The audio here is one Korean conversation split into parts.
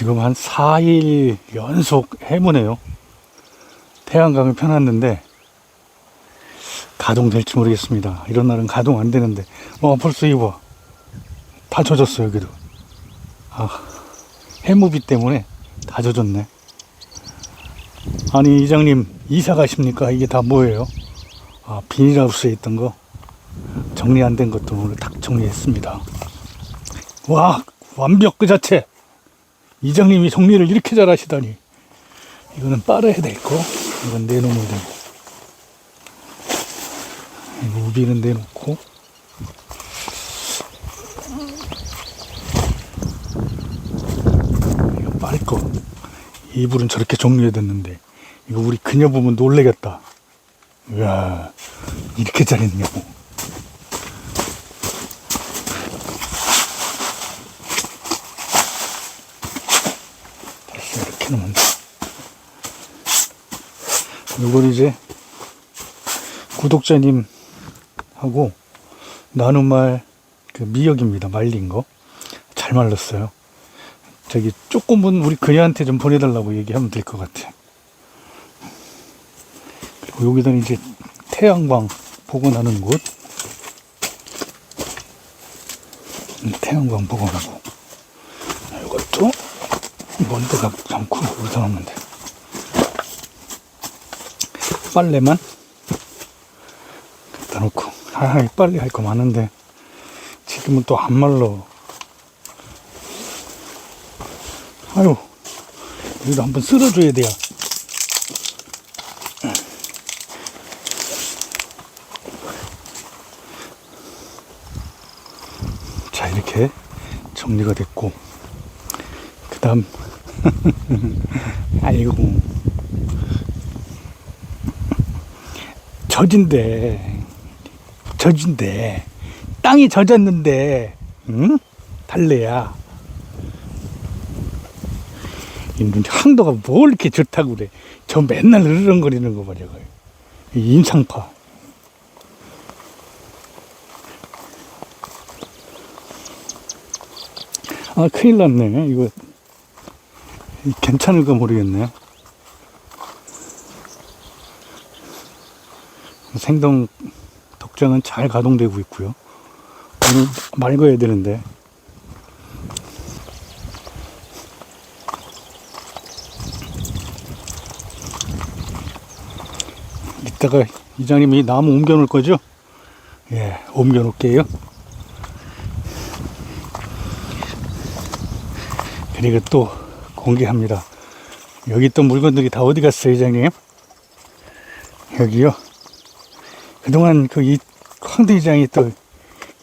지금 한 4일 연속 해무네요. 태양광을 펴놨는데 가동될지 모르겠습니다. 이런 날은 가동 안 되는데 어 벌써 이거 다 젖었어 여기도. 아 해무비 때문에 다 젖었네. 아니 이장님 이사 가십니까? 이게 다 뭐예요? 아 비닐하우스에 있던 거 정리 안 된 것도 오늘 딱 정리했습니다. 와 완벽 그 자체. 이장님이 정리를 이렇게 잘 하시다니. 이거는 빨아야 되고, 이건 내놓으면. 이거 우비는 내놓고. 이거 빨 거. 이불은 저렇게 정리해야 됐는데, 이거 우리 그녀 보면 놀래겠다. 이야, 이렇게 잘했냐고. 이렇게 놓으면 돼. 이걸 이제 구독자님 하고 나눈 말그 미역입니다. 말린 거. 잘 말랐어요. 저기 조금은 우리 그녀한테 좀 보내달라고 얘기하면 될 것 같아. 그리고 여기다 이제 태양광 복원하는 곳. 음, 태양광 복원하고. 먼 데가 않고 놓으면 돼. 빨래만 갖다 놓고. 아, 이 빨래 할거 많은데. 지금은 또안 말라. 아유, 여기도 한번 쓸어줘야 돼요. 자, 이렇게 정리가 됐고. 그 다음, 아이고. 젖인데, 젖인데, 땅이 젖었는데, 응? 달래야. 이 눈- 항도가 뭘 이렇게 좋다고 그래. 저 맨날 으르렁거리는 거. 이 인상파. 아, 큰일 났네. 이거, 이 괜찮을까 모르겠네. 생동 덕장은 잘 가동되고 있고요. 오늘 맑아야 되는데. 이따가 이장님이 나무 옮겨 놓을 거죠? 예, 옮겨 놓을게요. 그리고 또 공개합니다. 여기 있던 물건들이 다 어디 갔어요, 이장님? 여기요. 그동안 그 이 황대 이장이 또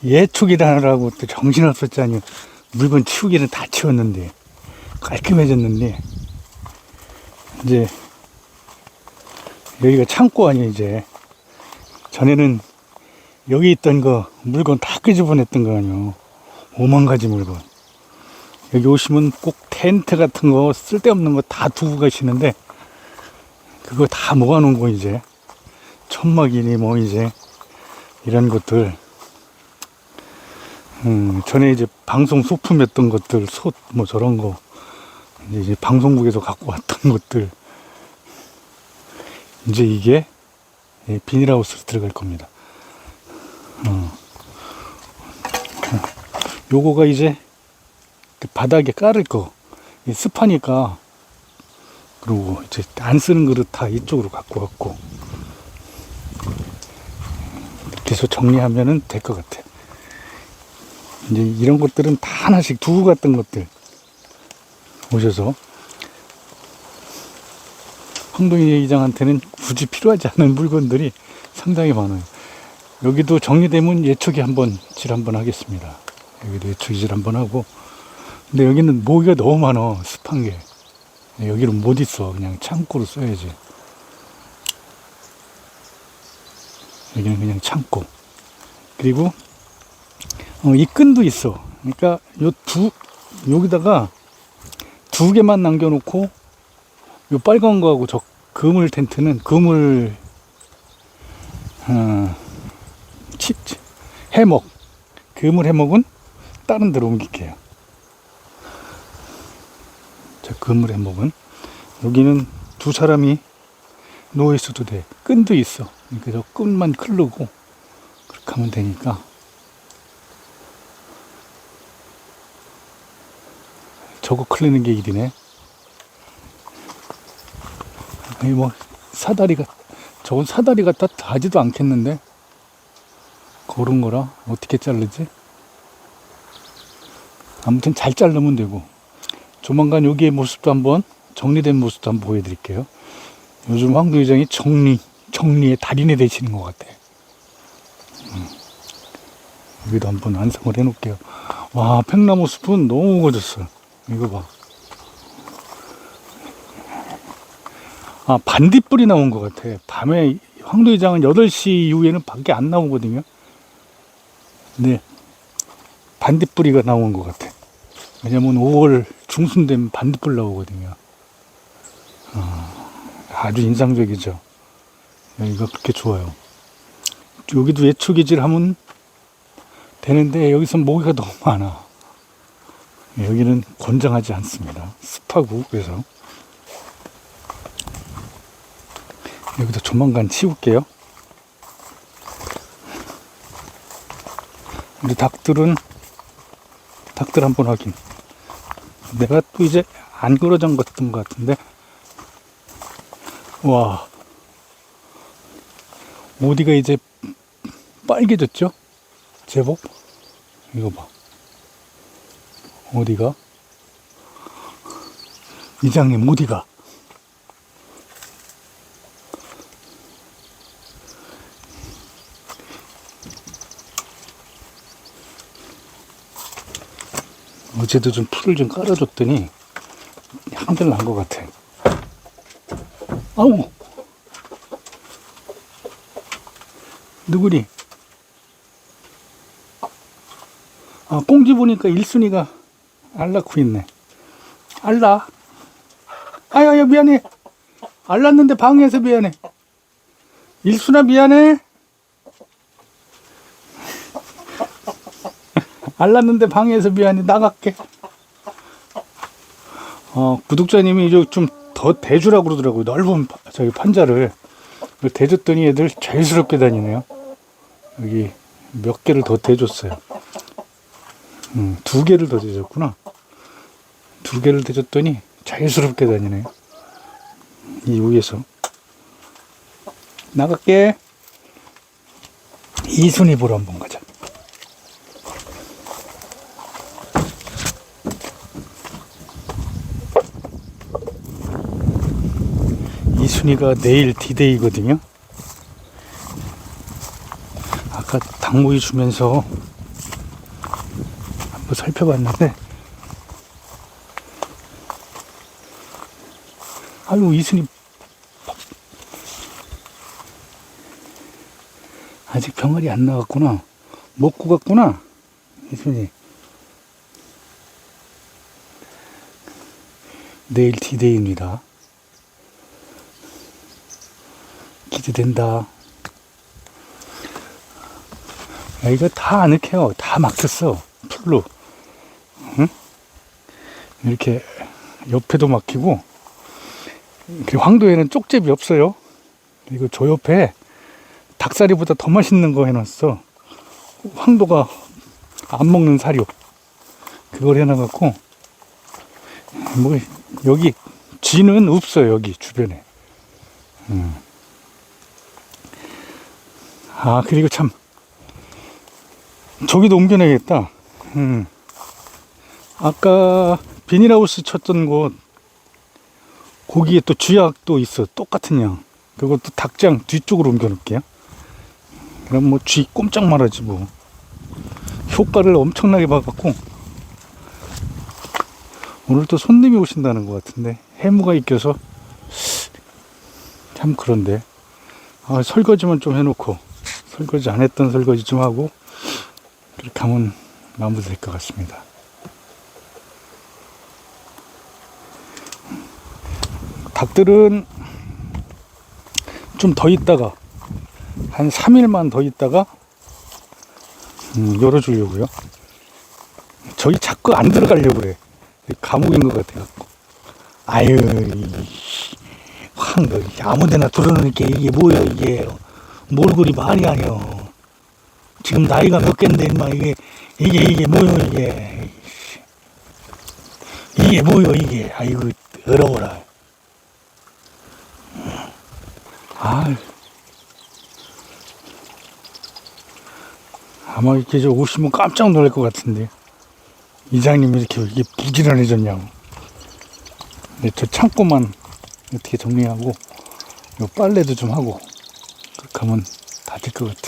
예축이라고 또 정신없었잖아요. 물건 치우기는 다 치웠는데 깔끔해졌는데 이제 여기가 창고 아니에요 이제 전에는 여기 있던 거 물건 다 끄집어냈던 거 아니에요. 오만 가지 물건. 여기 오시면 꼭 텐트 같은 거 쓸데없는 거 다 두고 가시는데 그거 다 모아놓은 거 이제 천막이니 뭐 이제 이런 것들 음, 전에 이제 방송 소품이었던 것들 솥 뭐 저런 거 이제, 방송국에서 갖고 왔던 것들 이제 이게 예, 비닐하우스로 들어갈 겁니다. 어. 요거가 이제 그 바닥에 깔을 거이 습하니까 그리고 이제 안 쓰는 그릇 다 이쪽으로 갖고 왔고 이렇게 해서 정리하면은 될 것 같아. 이제 이런 것들은 다 하나씩 두고 갔던 것들 오셔서 황동희 이장한테는 굳이 필요하지 않은 물건들이 상당히 많아요. 여기도 정리되면 예초기 한번 질 한번 하겠습니다. 여기도 예초기 질 한번 하고 근데 여기는 모기가 너무 많아 습한 게. 여기는 못 있어. 그냥 창고로 써야지. 여기는 그냥 창고. 그리고 어, 이 끈도 있어. 그러니까 요 두 여기다가 두 개만 남겨놓고 요 빨간 거하고 저 그물 텐트는 그물 어, 치, 해먹. 그물 해먹은 다른 데로 옮길게요 저 그물 해먹은 여기는 두 사람이 누워 있어도 돼. 끈도 있어. 저 끈만 클르고 그렇게 하면 되니까. 저거 클리는 게 일이네. 아니 뭐 사다리가 저건 사다리 갖다 다지도 않겠는데 그런 거라 어떻게 자르지? 아무튼 잘 자르면 되고 조만간 여기의 모습도 한번 정리된 모습도 한번 보여드릴게요. 요즘 황도 회장이 정리 정리의 달인이 되시는 것 같아. 음. 여기도 한번 완성을 해놓을게요. 와 팽나무 숲은 너무 우거졌어. 이거 봐. 아, 반딧불이 나온 것 같아. 밤에 황도회장은 8시 이후에는 밖에 안 나오거든요. 네. 반딧불이가 나온 것 같아. 왜냐면 5월 중순 되면 반딧불 나오거든요. 아, 아주 인상적이죠. 여기가 그렇게 좋아요. 여기도 예초기질 하면 되는데 여기서 모기가 너무 많아. 여기는 권장하지 않습니다. 습하고 그래서 여기도 조만간 치울게요. 우리 닭들은 닭들 한번 확인. 내가 또 이제 안 걸어 잠갔던 것 같은데 와 어디가 이제 빨개졌죠? 제법 이거 봐. 어디가? 이장님 어디가? 어제도 좀 풀을 좀 깔아줬더니 한결 난것 같아. 아우! 누구니? 아, 꽁지 보니까 일순이가알 낳고 있네. 알라. 아야, 야, 미안해. 알 낳는데 방해해서 미안해. 일순아, 미안해. 알 낳는데 방해해서 미안해. 나갈게. 어, 구독자님이 이제 좀 더 대주라고 그러더라고요. 넓은 파- 저기 판자를. 대줬더니 애들 자유스럽게 다니네요. 여기 몇 개를 더 대줬어요. 음, 두 개를 더 대줬구나. 두 개를 대줬더니 자유스럽게 다니네요. 이 위에서. 나갈게. 이순이 보러 한번 가자. 이순이가 내일 디데이거든요. 아까 닭모이 주면서 한번 살펴봤는데. 아유 이순이. 아직 병아리 안 나갔구나. 먹고 갔구나 이순이. 내일 디데이입니다 기대된다 야, 이거 다 아늑해요 다 막혔어 풀로 응? 이렇게 옆에도 막히고 황도에는 쪽제비 없어요. 그리고 저 옆에 닭사리보다 더 맛있는 거 해놨어. 황도가 안 먹는 사료. 그걸 해놔갖고, 뭐, 여기, 쥐는 없어요, 여기 주변에. 음. 아, 그리고 참, 저기도 옮겨내야겠다. 음. 아까 비닐하우스 쳤던 곳, 거기에 또 쥐약도 있어. 똑같은 양. 그것도 닭장 뒤쪽으로 옮겨 놓을게요. 그럼 뭐 쥐 꼼짝 말하지 뭐. 효과를 엄청나게 봐갖고. 오늘 또 손님이 오신다는 것 같은데. 해무가 익혀서. 참 그런데. 아, 설거지만 좀 해놓고. 설거지 안 했던 설거지 좀 하고. 그렇게 하면 마무리 될 것 같습니다. 닭들은 좀 더 있다가 한 3일만 더 있다가 음, 열어주려고요. 저기 자꾸 안 들어가려고 그래. 감옥인 것 같아요. 아유, 황, 아무데나 들어놓으니까 이게 뭐야, 이게. 몰골이 말이 아니여. 지금 나이가 몇 갠데, 인마, 이게, 이게, 이게 뭐여, 이게. 이게 뭐여, 이게. 아이고, 더러워라. 아 아마 이렇게 저 오시면 깜짝 놀랄 것 같은데. 이장님이 이렇게 이게 부지런해졌냐고. 근데 저 창고만 어떻게 정리하고, 요 빨래도 좀 하고, 그렇게 하면 다될것 같아.